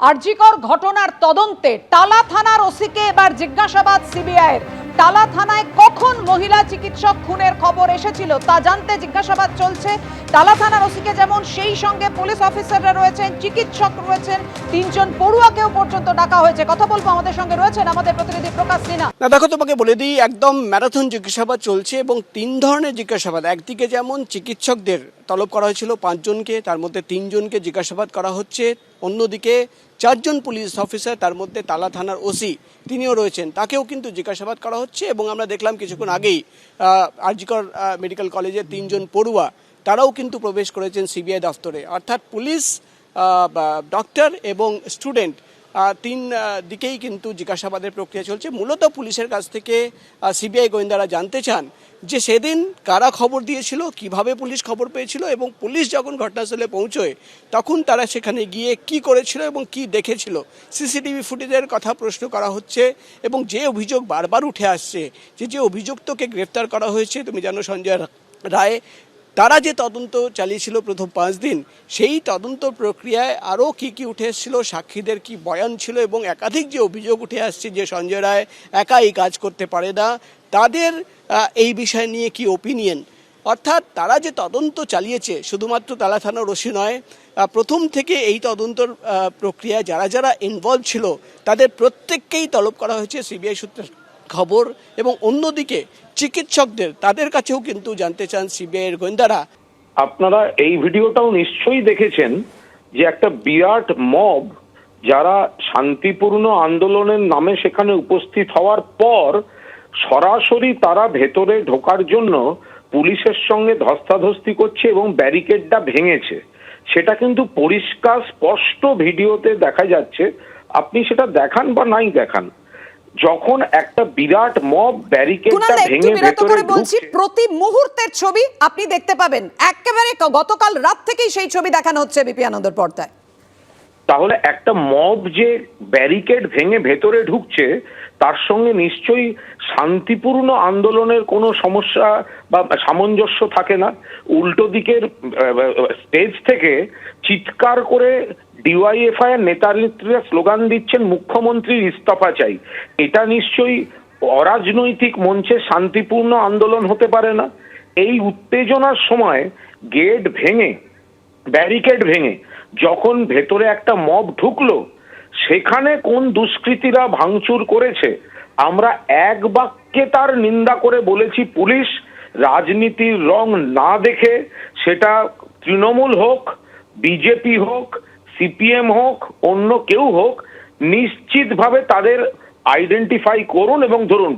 আরজিকর ঘটনার তদন্তে টালা থানার ওসিকে এবার জিজ্ঞাসাবাদ সিবিআইয়ের। টালা থানায় কখন মহিলা চিকিৎসক খুনের খবর এসেছিল তা জানতে জিজ্ঞাসাবাদ চলছে। তালা থানার ওসিকে যেমন, সেই সঙ্গে পুলিশ অফিসাররা রয়েছেন, চিকিৎসক রয়েছেন, তিনজন পড়ুয়াকেও পর্যন্ত ডাকা হয়েছে। কথা বলব আমাদের সঙ্গে রয়েছেন আমাদের প্রতিনিধি প্রকাশ সিনহা। না, দেখো, তোমাকে বলে দিই, একদম ম্যারাথন জিজ্ঞাসাবাদ চলছে এবং তিন ধরনের জিজ্ঞাসাবাদ। একদিকে যেমন, চিকিৎসকদের তলব করা হয়েছিল পাঁচজনকে, তার মধ্যে তিনজনকে জিজ্ঞাসাবাদ করা হচ্ছে। অন্যদিকে চারজন পুলিশ অফিসার, তার মধ্যে তালা থানার ওসি, তিনিও রয়েছেন, তাকেও কিন্তু জিজ্ঞাসাবাদ করা হচ্ছে এবং আমরা দেখলাম কিছুক্ষণ আগেই আরজিকর মেডিকেল কলেজে তিনজন পড়ুয়া, তারাও কিন্তু প্রবেশ করেছেন সিবিআই দফতরে। অর্থাৎ পুলিশ ডক্টর এবং স্টুডেন্ট তিন দিকেই কিন্তু জিজ্ঞাসাবাদের প্রক্রিয়া চলছে। মূলত পুলিশের কাছ থেকে সিবিআই গোয়েন্দারা জানতে চান যে সেদিন কারা খবর দিয়েছিল, কীভাবে পুলিশ খবর পেয়েছিল এবং পুলিশ যখন ঘটনাস্থলে পৌঁছয়, তখন তারা সেখানে গিয়ে কি করেছিল এবং কি দেখেছিল। সিসিটিভি ফুটেজের কথা প্রশ্ন করা হচ্ছে এবং যে অভিযোগ বারবার উঠে আসছে, যে যে অভিযুক্তকে গ্রেফতার করা হয়েছে, তুমি জানো সঞ্জয় রায় তারা যে তদন্ত চালিয়েছিল প্রথম পাঁচ দিন সেই তদন্ত প্রক্রিয়ায় আরও কি কি উঠে এসেছিল সাক্ষীদের কি বয়ান ছিল এবং একাধিক যে অভিযোগ উঠে আসছে যে সঞ্জয় রায় একা এই কাজ করতে পারে না তাদের এই বিষয় নিয়ে কি ওপিনিয়ন অর্থাৎ তারা যে তদন্ত চালিয়েছে শুধুমাত্র তালা থানার ওসি নয় প্রথম থেকে এই তদন্তর আহ, প্রক্রিয়ায় যারা যারা ইনভলভ ছিল তাদের প্রত্যেককেই তলব করা হয়েছে সিবিআই সূত্রে। খবর এবং অন্যদিকে চিকিৎসকদের, তাদের কাছেও কিন্তু জানতে চান সিবিআইয়ের গোয়েন্দারা। আপনারা এই ভিডিওটাও নিশ্চয়ই দেখেছেন যে একটা বিরাট মব যারা শান্তিপূর্ণ আন্দোলনের নামে সেখানে উপস্থিত হওয়ার পর সরাসরি তারা ভেতরে ঢোকার জন্য পুলিশের সঙ্গে ধস্তাধস্তি করছে এবং ব্যারিকেডটা ভেঙেছে। সেটা কিন্তু পরিষ্কার, স্পষ্ট ভিডিওতে দেখা যাচ্ছে। আপনি সেটা দেখান বা নাই দেখান যখন একটা বিরাট মব ব্যারিকেডটা ভেঙে ভেতরে বলছি ঢুকছে। প্রতি মুহূর্তের ছবি আপনি দেখতে পাবেন। একেবারে গতকাল রাত থেকেই সেই ছবি দেখানো হচ্ছে বিপি আনন্দর পর্দায়। তাহলে একটা মব যে ব্যারিকেড ভেঙে ভেতরে ঢুকছে তার সঙ্গে নিশ্চয়ই শান্তিপূর্ণ আন্দোলনের কোনো সমস্যা বা সামঞ্জস্য থাকে না। উল্টো দিকের স্টেজ থেকে চিৎকার করে ডিওয়াইএফআই এর নেতা নেত্রীরা স্লোগান দিচ্ছেন, মুখ্যমন্ত্রীর ইস্তফা চাই। এটা নিশ্চয়ই অরাজনৈতিক মঞ্চে শান্তিপূর্ণ আন্দোলন হতে পারে না। এই উত্তেজনার সময় গেট ভেঙে, ব্যারিকেড ভেঙে যখন ভেতরে একটা মব ঢুকলো, সেখানে কোন দুষ্কৃতীরা ভাঙচুর করেছে, আমরা এক বাক্যে তার নিন্দা করে বলেছি, পুলিশ রাজনীতির রং না দেখে সেটা তৃণমূল হোক, বিজেপি হোক সিপিএম হোক অন্য কেউ হোক নিশ্চিতভাবে তাদের আইডেন্টিফাই করুন এবং ধরুন।